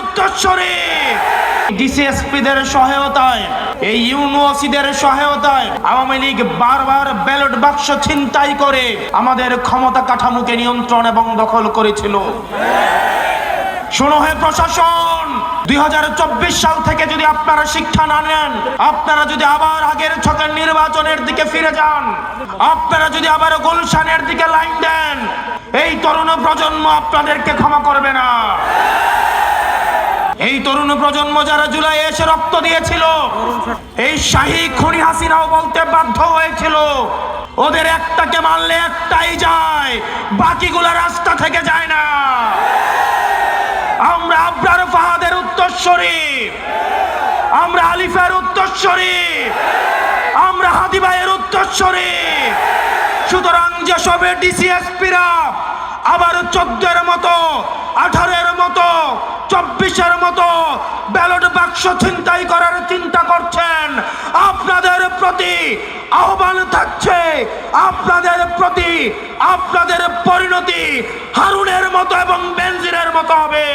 উত্তরস্বরী। ডিসিএসপিদের সহায়তায়, এই সহায়তায় আওয়ামী লীগ বারবার ব্যালট বাক্স ছিনতাই করে আমাদের ক্ষমতা কাঠামোকে নিয়ন্ত্রণ এবং দখল করেছিল। শোনো প্রশাসন, দুই হাজার চব্বিশ সাল থেকে যদি আপনারা শিক্ষা না নেন, আপনারা যদি আবার আগের ছকের নির্বাচনের দিকে ফিরে যান, আপনারা যদি আবার গুলশানের দিকে লাইন দেন প্রজন্ম আপনাদেরকে ক্ষমা করবে না। এই তরুণ প্রজন্ম যারা জুলাই এসে রক্ত দিয়েছিল, এই শাহী খুনি হাসিনাও বলতে বাধ্য হয়েছিল, ওদের একটাকে মারলে একটাই যায়, বাকিগুলো রাস্তা থেকে যায় না। আমরা আবরার ফাহাদের উত্তরস্বরী, আমরা আলিফের উত্তরস্বরী, আমরা হাদিবাইয়ের উত্তরস্বরী। সুতরাং যেসবে ডিসিএসপিরা ব্যালট বাক্স ছিনতাই করার চিন্তা করছেন। আপনাদের প্রতি আহ্বান থাকছে। আপনাদের প্রতি, আপনাদের পরিণতি হারুনের মতো এবং বেনজিরের মতো হবে।